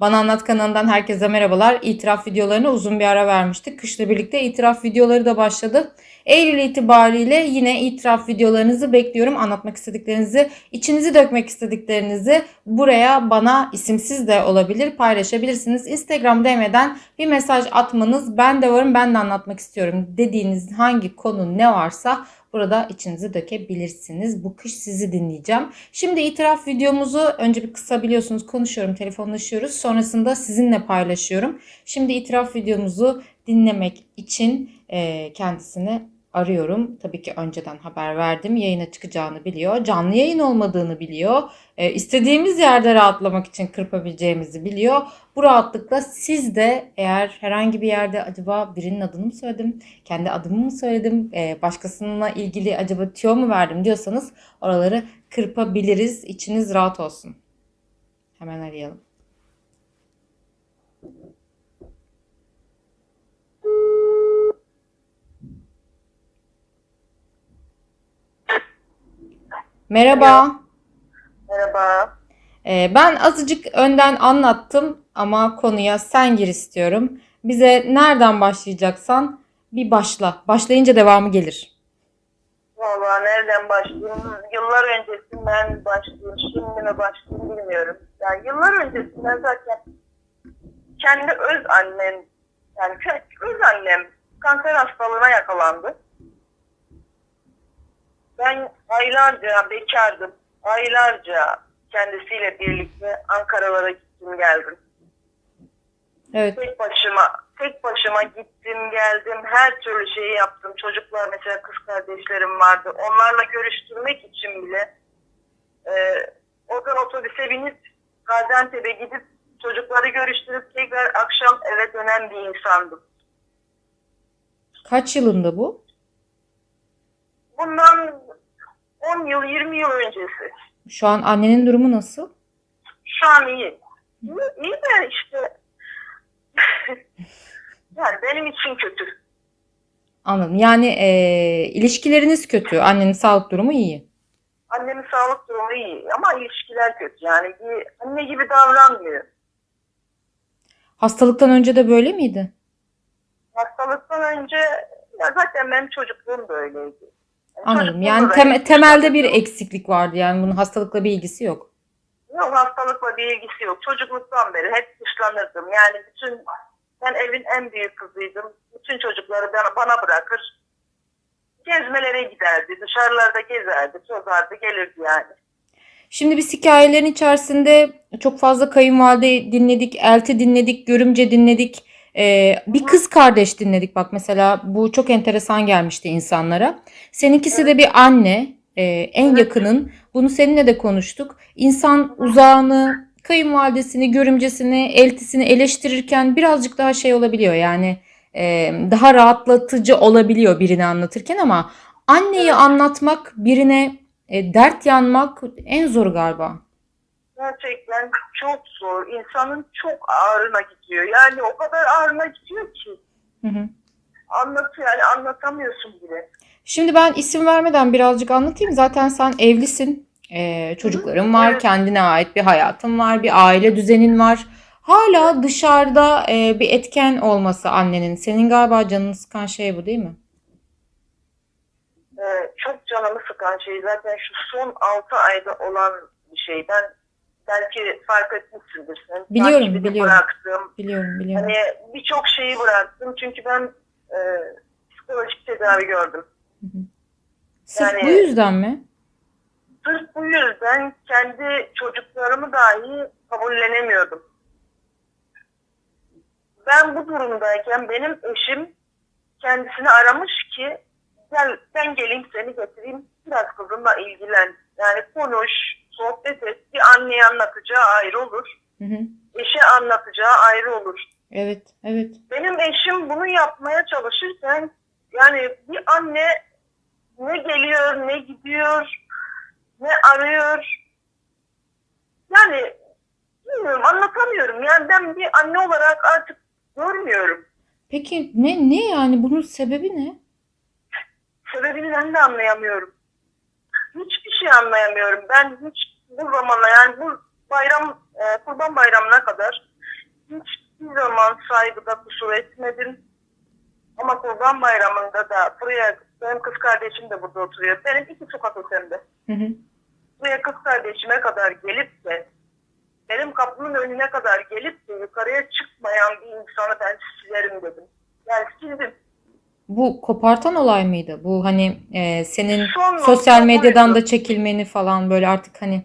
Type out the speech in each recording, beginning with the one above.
Bana Anlat kanalından herkese merhabalar. İtiraf videolarına uzun bir ara vermiştik. Kışla birlikte itiraf videoları da başladı. Eylül itibariyle yine itiraf videolarınızı bekliyorum. Anlatmak istediklerinizi, içinizi dökmek istediklerinizi buraya bana isimsiz de olabilir paylaşabilirsiniz. Instagram DM'den bir mesaj atmanız ben de varım ben de anlatmak istiyorum dediğiniz hangi konu ne varsa burada içinizi dökebilirsiniz. Bu kış sizi dinleyeceğim. Şimdi itiraf videomuzu önce bir kısa biliyorsunuz konuşuyorum, telefonlaşıyoruz. Sonrasında sizinle paylaşıyorum. Şimdi itiraf videomuzu dinlemek için kendisini arıyorum. Tabii ki önceden haber verdim. Yayına çıkacağını biliyor. Canlı yayın olmadığını biliyor. E, istediğimiz yerde rahatlamak için kırpabileceğimizi biliyor. Bu rahatlıkla siz de eğer herhangi bir yerde acaba birinin adını mı söyledim, kendi adımı mı söyledim, e, başkasınınla ilgili acaba tüyo mu verdim diyorsanız oraları kırpabiliriz. İçiniz rahat olsun. Hemen arayalım. Merhaba. Merhaba. Ee, ben azıcık önden anlattım ama konuya sen gir istiyorum. Bize nereden başlayacaksan bir başla. Başlayınca devamı gelir. Valla nereden başlayayım? Yıllar öncesinden başlayayım, şimdi mi başlayayım bilmiyorum. Yani yıllar öncesinden zaten kendi öz annem, yani öz annem kanser hastalığına yakalandı. Ben aylarca bekardım. Aylarca kendisiyle birlikte Ankara'lara gittim geldim. Evet. tek başıma tek başıma gittim geldim her türlü şeyi yaptım çocuklar mesela kız kardeşlerim vardı onlarla görüştürmek için bile e, oradan otobüse binip Gaziantep'e gidip çocukları görüştürüp tekrar akşam eve dönen bir insandım. Kaç yılında bu? Bundan 10 yıl 20 yıl öncesi. Şu an annenin durumu nasıl? Şu an iyi. İyi, de işte yani benim için kötü. Anladım. Yani e, ilişkileriniz kötü. Annenin sağlık durumu iyi. Annemin sağlık durumu iyi ama ilişkiler kötü. Yani bir anne gibi davranmıyor. Hastalıktan önce de böyle miydi? Hastalıktan önce ya zaten benim çocukluğum da öyleydi. Yani Anladım. çocukluğumda Yani tem- temelde bir eksiklik vardı. Yani bunun hastalıkla bir ilgisi yok. Yok hastalıkla bir ilgisi yok. Çocukluktan beri hep dışlanırdım. Yani bütün ben evin en büyük kızıydım. Bütün çocukları bana, bana bırakır. Gezmelere giderdi. Dışarılarda gezerdi, tozardı, gelirdi yani. Şimdi biz hikayelerin içerisinde çok fazla kayınvalide dinledik, elti dinledik, görümce dinledik. Ee, bir kız kardeş dinledik bak mesela bu çok enteresan gelmişti insanlara. Seninkisi de bir anne, e, en yakının. Bunu seninle de konuştuk. İnsan uzağını, kayınvalidesini, görümcesini, eltisini eleştirirken birazcık daha şey olabiliyor. Yani e, daha rahatlatıcı olabiliyor birini anlatırken ama anneyi anlatmak birine e, dert yanmak en zor galiba. Gerçekten çok zor. İnsanın çok ağrına gidiyor. Yani o kadar ağrına gidiyor ki. Hı hı. Anlat yani anlatamıyorsun bile. Şimdi ben isim vermeden birazcık anlatayım. Zaten sen evlisin. E, çocukların var. Evet. Kendine ait bir hayatın var. Bir aile düzenin var. Hala dışarıda e, bir etken olması annenin. Senin galiba canını sıkan şey bu değil mi? Ee, çok canımı sıkan şey zaten şu son 6 ayda olan bir şey. Ben belki fark etmişsindir sen. Biliyorum, Takibini biliyorum. Bıraktım. Biliyorum biliyorum. Hani birçok şeyi bıraktım. Çünkü ben e, psikolojik tedavi gördüm. Sırf yani- bu yüzden mi? Sırf bu yüzden kendi çocuklarımı dahi kabullenemiyordum. Ben bu durumdayken benim eşim kendisini aramış ki gel ben geleyim seni getireyim biraz kızımla ilgilen. Yani konuş, sohbet et. Bir anneye anlatacağı ayrı olur. Hı hı. Eşe anlatacağı ayrı olur. Evet, evet. Benim eşim bunu yapmaya çalışırken yani bir anne ne geliyor, ne gidiyor, ne arıyor. Yani bilmiyorum anlatamıyorum. Yani ben bir anne olarak artık görmüyorum. Peki ne ne yani bunun sebebi ne? Sebebini ben de anlayamıyorum. Hiçbir şey anlayamıyorum. Ben hiç bu zamana yani bu bayram e, kurban bayramına kadar hiçbir zaman saygıda kusur etmedim. Ama Kurban Bayramı'nda da buraya benim kız kardeşim de burada oturuyor. Benim iki sokak ötemde. Hı hı. Buraya kız kardeşime kadar gelip de benim kapımın önüne kadar gelip de yukarıya çıkmayan bir insanı ben silerim dedim. Yani sildim. Bu kopartan olay mıydı? Bu hani e, senin Son sosyal nokta medyadan buydu. da çekilmeni falan böyle artık hani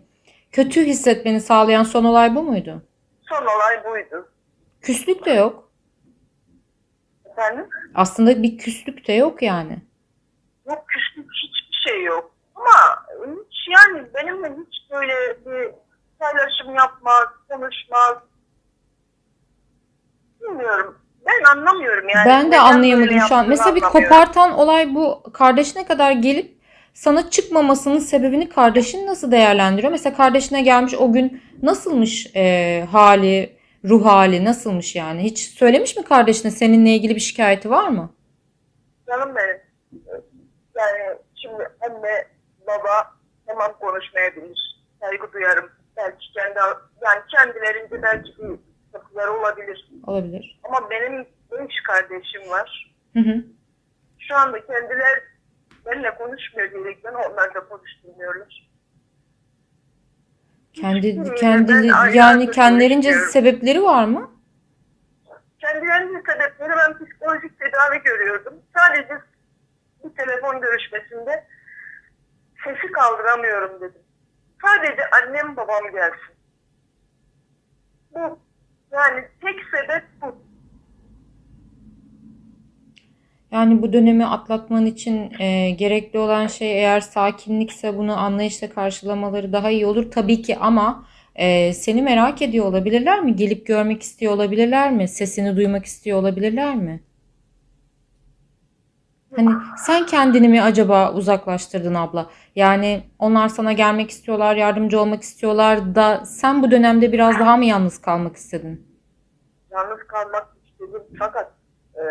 kötü hissetmeni sağlayan son olay bu muydu? Son olay buydu. Küslük de yok. Efendim? Aslında bir küslük de yok yani. Yok küslük hiçbir şey yok. Ama hiç yani benimle hiç böyle bir paylaşım yapmaz, konuşmaz. Bilmiyorum. Ben anlamıyorum yani. Ben de Neden anlayamadım böyle şu an. yaptığını Mesela bir anlamıyorum. kopartan olay bu kardeşine kadar gelip sana çıkmamasının sebebini kardeşin nasıl değerlendiriyor? Mesela kardeşine gelmiş o gün nasılmış e, hali, ruh hali nasılmış yani? Hiç söylemiş mi kardeşine seninle ilgili bir şikayeti var mı? Canım benim. Yani şimdi anne, baba tamam konuşmayabilir. Saygı duyarım. Belki kendi yani kendilerince belki bir sıkıntıları olabilir. Olabilir. Ama benim üç kardeşim var. Hı hı. Şu anda kendiler benimle konuşmuyor diyerekten onlar da konuşturmuyorlar. Kendi Hiçbiriyle kendi ben aylardır yani kendilerince sebepleri var mı? Kendilerinin sebepleri ben psikolojik tedavi görüyordum. Sadece bir telefon görüşmesinde sesi kaldıramıyorum dedim. Sadece annem babam gelsin. Bu yani tek sebep bu. Yani bu dönemi atlatman için e, gerekli olan şey eğer sakinlikse bunu anlayışla karşılamaları daha iyi olur tabii ki ama e, seni merak ediyor olabilirler mi? Gelip görmek istiyor olabilirler mi? Sesini duymak istiyor olabilirler mi? Hani sen kendini mi acaba uzaklaştırdın abla? Yani onlar sana gelmek istiyorlar, yardımcı olmak istiyorlar da sen bu dönemde biraz daha mı yalnız kalmak istedin? Yalnız kalmak istedim fakat e,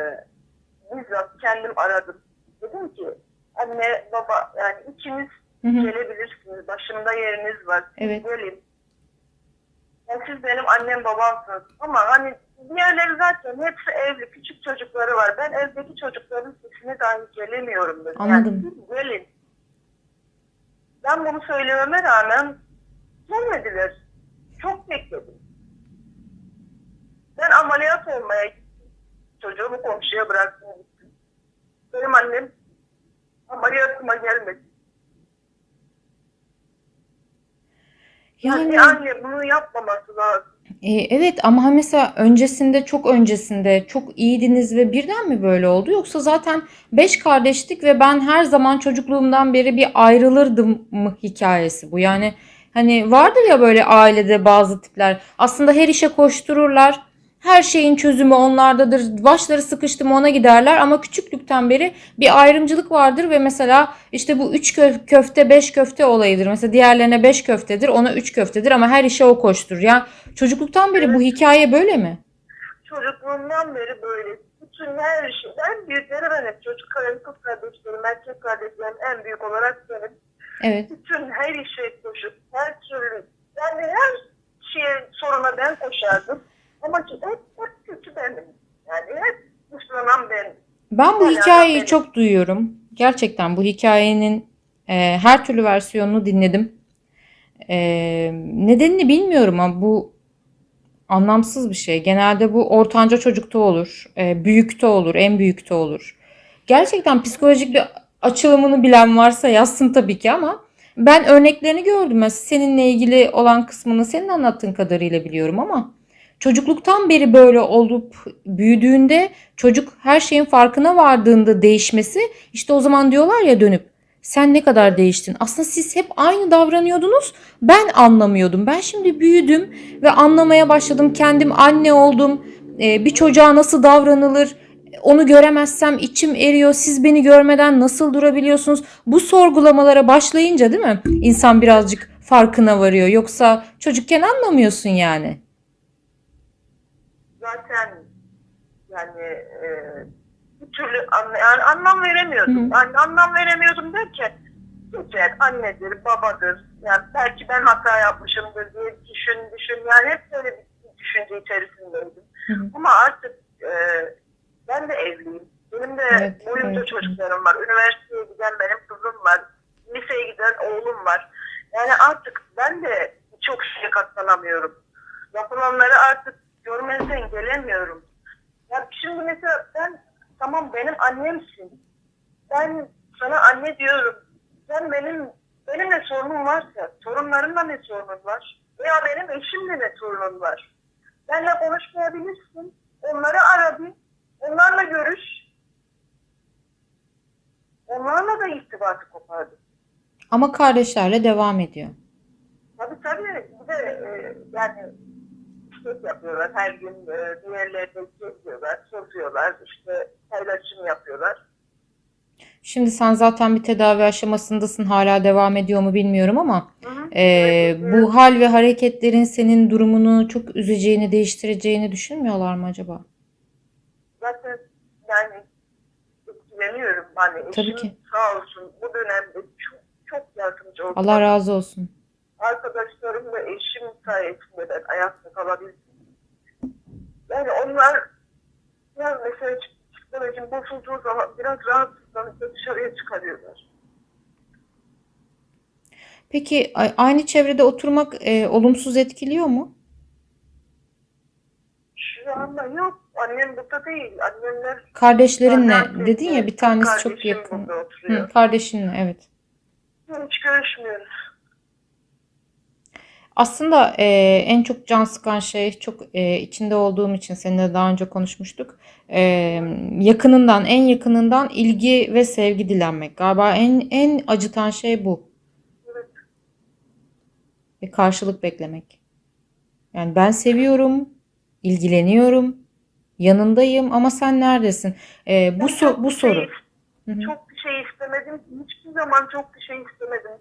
bizzat kendim aradım. Dedim ki anne baba yani ikiniz Hı hı. gelebilirsiniz. Başımda yeriniz var. Evet. Gelin. Yani siz benim annem babamsınız. Ama hani diğerleri zaten hepsi evli. Küçük çocukları var. Ben evdeki çocukların sesine dahi gelemiyorum. dedim. Anladım. Yani siz gelin. Ben bunu söylememe rağmen gelmediler. Çok bekledim. Ben ameliyat olmaya gittim. Çocuğumu komşuya bıraktım. Benim annem ameliyatıma gelmedi. Yani, Yani anne bunu yapmaması lazım. E, evet ama mesela öncesinde çok öncesinde çok iyiydiniz ve birden mi böyle oldu? Yoksa zaten beş kardeştik ve ben her zaman çocukluğumdan beri bir ayrılırdım mı hikayesi bu? Yani hani vardır ya böyle ailede bazı tipler aslında her işe koştururlar. Her şeyin çözümü onlardadır. Başları sıkıştı mı ona giderler ama küçüklükten beri bir ayrımcılık vardır ve mesela işte bu üç kö- köfte beş köfte olayıdır. Mesela diğerlerine beş köftedir ona üç köftedir ama her işe o koşturur. Yani çocukluktan beri bu hikaye böyle mi? Çocukluğumdan beri böyle. Bütün her şey. En büyükleri benim. Çocuk kız kardeşlerim, erkek kardeşlerim en büyük olarak benim. Evet. Bütün her işe koşup her türlü yani her şeye soruna ben koşardım. Ama hep, hep kötü benim. Yani hep dışlanan benim. Ben bu hikayeyi benim- çok duyuyorum. Gerçekten bu hikayenin e, her türlü versiyonunu dinledim. E, nedenini bilmiyorum ama bu anlamsız bir şey. Genelde bu ortanca çocukta olur, e, büyükte olur, en büyükte olur. Gerçekten psikolojik bir açılımını bilen varsa yazsın tabii ki ama ben örneklerini gördüm. Seninle ilgili olan kısmını senin anlattığın kadarıyla biliyorum ama çocukluktan beri böyle olup büyüdüğünde çocuk her şeyin farkına vardığında değişmesi işte o zaman diyorlar ya dönüp sen ne kadar değiştin. Aslında siz hep aynı davranıyordunuz. Ben anlamıyordum. Ben şimdi büyüdüm ve anlamaya başladım. Kendim anne oldum. Ee, bir çocuğa nasıl davranılır? Onu göremezsem içim eriyor. Siz beni görmeden nasıl durabiliyorsunuz? Bu sorgulamalara başlayınca değil mi? İnsan birazcık farkına varıyor. Yoksa çocukken anlamıyorsun yani. Zaten yani e, bir türlü anla, yani anlam veremiyordum. Hı. Yani anlam veremiyordum derken güzel annedir, babadır. Yani belki ben hata yapmışımdır diye düşün düşün. Yani hep böyle bir düşünce içerisindeydim. Hı hı. Ama artık e, ben de evliyim. Benim de Evet, boyumda evet. çocuklarım var. Üniversiteye giden benim kızım var. Liseye giden oğlum var. Yani artık ben de çok şeye katlanamıyorum. Yapılanları artık görmezden gelemiyorum. Ya şimdi mesela ben tamam benim annemsin. Ben sana anne diyorum. Sen benim benimle sorunun varsa sorunlarınla ne sorunun var? Veya benim eşimle ne sorunun var? Benle konuşmayabilirsin. Onları ara bir. Onlarla görüş. Onlarla da irtibatı kopardı. Ama kardeşlerle devam ediyor. Tabii tabii. Bir de e, yani şey yapıyorlar. Her gün e, diğerlerine geziyorlar, soruyorlar. işte paylaşım yapıyorlar. Şimdi sen zaten bir tedavi aşamasındasın. Hala devam ediyor mu bilmiyorum ama Hı hı. e, Evet, bu hal ve hareketlerin senin durumunu çok üzeceğini, değiştireceğini düşünmüyorlar mı acaba? zaten yani etkileniyorum. Hani Tabii ki. sağ olsun bu dönemde çok çok yardımcı oldu. Allah razı olsun. Arkadaşlarım ve eşim sayesinde ben ayakta kalabildim. Yani onlar biraz mesela psikolojim bozulduğu zaman biraz rahatsızlanıp da dışarıya çıkarıyorlar. Peki aynı çevrede oturmak e, olumsuz etkiliyor mu? Şu anda yok. Annem burada değil. Annemler Kardeşlerinle dedin ya bir tanesi çok kardeşim yakın. burada oturuyor. Hı, kardeşinle evet. Hiç görüşmüyoruz. Aslında e, en çok can sıkan şey çok e, içinde olduğum için seninle daha önce konuşmuştuk. E, yakınından en yakınından ilgi ve sevgi dilenmek. Galiba en en acıtan şey bu. Evet. Ve karşılık beklemek. Yani ben seviyorum, ilgileniyorum, yanındayım ama sen neredesin? E, bu so- bu bir şey soru. Hı hı. Çok bir şey istemedim. Hiçbir zaman çok bir şey istemedim.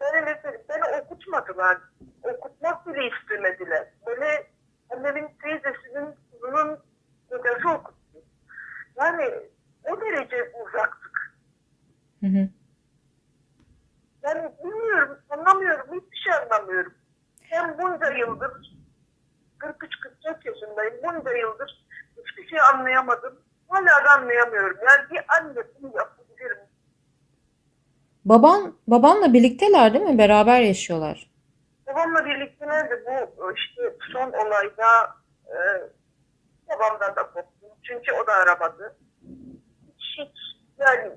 Beni, beni okutmadılar. Okutmak bile istemediler. Böyle annemin teyzesinin kızının kocası okuttu. Yani o derece uzaktık. Hı hı. Yani bilmiyorum, anlamıyorum. Hiçbir şey anlamıyorum. Ben bunca yıldır 43-44 yaşındayım. Bunca yıldır hiçbir şey anlayamadım. Hala da anlayamıyorum. Yani bir anne bunu yapabilir mi? Baban babanla birlikteler değil mi? Beraber yaşıyorlar. Birlikte nerede bu işte son olayda e, babamdan da koptum. Çünkü o da aramadı. Hiç, hiç yani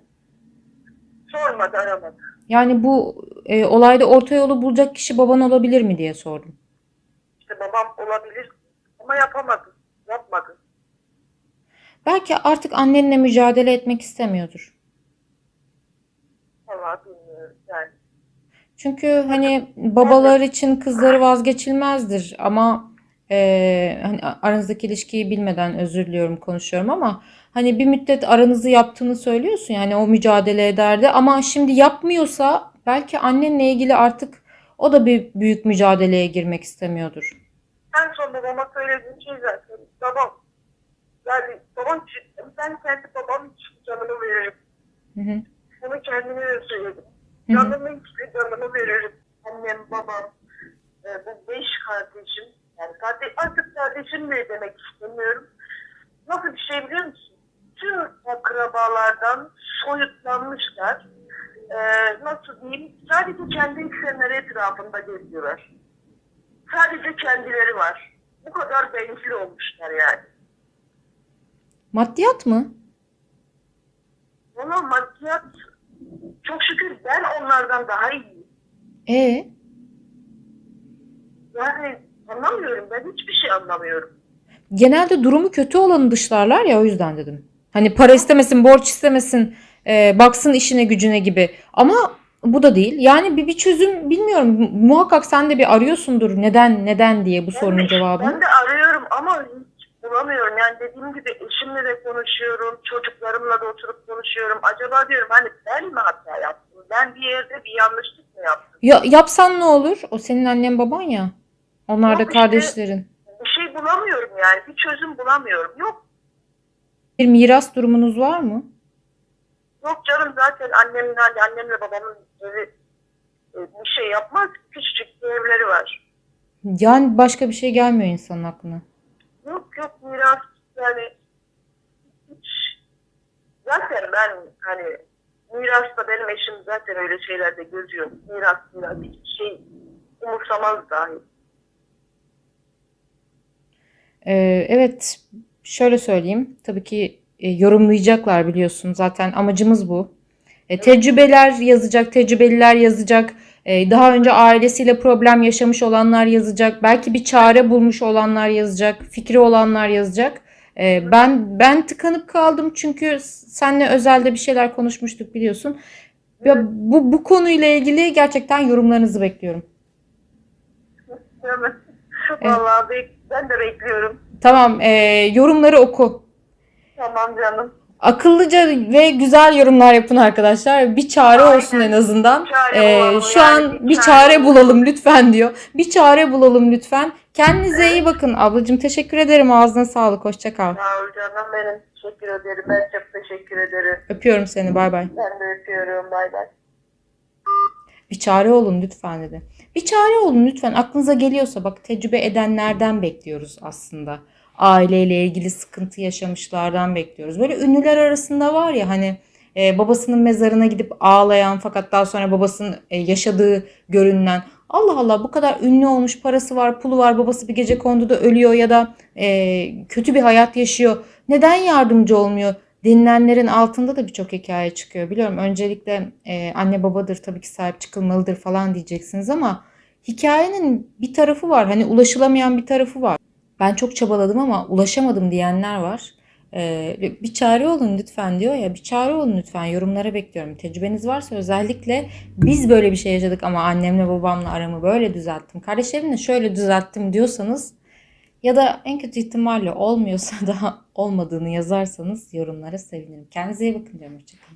sormadı aramadı. Yani bu e, olayda orta yolu bulacak kişi baban olabilir mi diye sordum. İşte babam olabilir ama yapamadı. Yapmadı. Belki artık annenle mücadele etmek istemiyordur. Vallahi bilmiyorum yani. Çünkü hani babalar için kızları vazgeçilmezdir ama e, hani aranızdaki ilişkiyi bilmeden özür diliyorum konuşuyorum ama hani bir müddet aranızı yaptığını söylüyorsun yani o mücadele ederdi ama şimdi yapmıyorsa belki annenle ilgili artık o da bir büyük mücadeleye girmek istemiyordur. En son babama söylediğim şey zaten babam. Yani babam için, ben kendi babam için canımı veririm. Hı hı. Bunu kendime de söyledim. Hı hı. Canımı veririm. Annem, babam, e, bu beş kardeşim. Yani kardeş, artık kardeşim bile demek istemiyorum. Nasıl bir şey biliyor musun? Tüm akrabalardan soyutlanmışlar. E, nasıl diyeyim? Sadece kendi isimleri etrafında geziyorlar. Sadece kendileri var. Bu kadar bencil olmuşlar yani. Maddiyat mı? Valla maddiyat çok şükür ben onlardan daha iyiyim. E Yani anlamıyorum ben hiçbir şey anlamıyorum. genelde durumu kötü olanı dışlarlar ya o yüzden dedim. Hani para istemesin, borç istemesin, e, baksın işine gücüne gibi. Ama bu da değil. Yani bir, bir çözüm bilmiyorum. Mu- Muhakkak sen de bir arıyorsundur neden neden diye bu sorunun Ben de- cevabını. Ben de arıyorum ama bulamıyorum. Yani dediğim gibi eşimle de konuşuyorum, çocuklarımla da oturup konuşuyorum. Acaba diyorum hani ben mi hata yaptım? Ben bir yerde bir yanlışlık mı yaptım? Ya yapsan ne olur? O senin annen baban ya. Onlar da Yok işte. kardeşlerin. Bir şey bulamıyorum yani. Bir çözüm bulamıyorum. Yok Bir miras durumunuz var mı? yok canım zaten annemin annemle babamın evi e, bir şey yapmaz. Küçücük bir evleri var. Yani başka bir şey gelmiyor insanın aklına. Yok yok miras yani hiç zaten ben hani mirasta benim eşim zaten öyle şeylerde gözü yok. Miras miras hiçbir şey umursamaz dahi. Ee, evet, şöyle söyleyeyim. Tabii ki e, yorumlayacaklar biliyorsun. Zaten amacımız bu. E, tecrübeler yazacak, tecrübeliler yazacak. E, daha önce ailesiyle problem yaşamış olanlar yazacak. Belki bir çare bulmuş olanlar yazacak. Fikri olanlar yazacak. E, ben ben tıkanıp kaldım çünkü seninle özelde bir şeyler konuşmuştuk biliyorsun. Ve bu bu konuyla ilgili gerçekten yorumlarınızı bekliyorum. Mi? Vallahi ben de bekliyorum. Tamam, e, yorumları oku. Tamam canım. Akıllıca ve güzel yorumlar yapın arkadaşlar. Bir çare Aynen. olsun en azından. Çare Ee, şu yani, an bir çare çare bulalım. lütfen diyor. Bir çare bulalım lütfen. Kendinize iyi bakın ablacığım. Teşekkür ederim. Ağzına sağlık. Hoşça kal. Sağ ol canım benim. Teşekkür ederim. Ben çok teşekkür ederim. Öpüyorum seni. Bay bay. Ben de öpüyorum. Bay bay. Bir çare olun lütfen dedi. Bir çare olun lütfen. Aklınıza geliyorsa bak tecrübe edenlerden bekliyoruz aslında. Aileyle ilgili sıkıntı yaşamışlardan bekliyoruz. Böyle ünlüler arasında var ya hani e, babasının mezarına gidip ağlayan fakat daha sonra babasının e, yaşadığı görünen Allah Allah bu kadar ünlü olmuş parası var pulu var babası bir gece konduda ölüyor ya da e, kötü bir hayat yaşıyor. Neden yardımcı olmuyor? denilenlerin altında da birçok hikaye çıkıyor. Biliyorum öncelikle e, anne babadır tabii ki sahip çıkılmalıdır falan diyeceksiniz ama hikayenin bir tarafı var. Hani ulaşılamayan bir tarafı var. Ben çok çabaladım ama ulaşamadım diyenler var. E, bir çare olun lütfen diyor ya. Bir çare olun lütfen. Yorumlara bekliyorum. Tecrübeniz varsa özellikle biz böyle bir şey yaşadık ama annemle babamla aramı böyle düzelttim. Kardeşlerimle şöyle düzelttim diyorsanız ya da en kötü ihtimalle olmuyorsa da olmadığını yazarsanız yorumlara sevinirim. Kendinize iyi bakın diyorum. Hoşçakalın.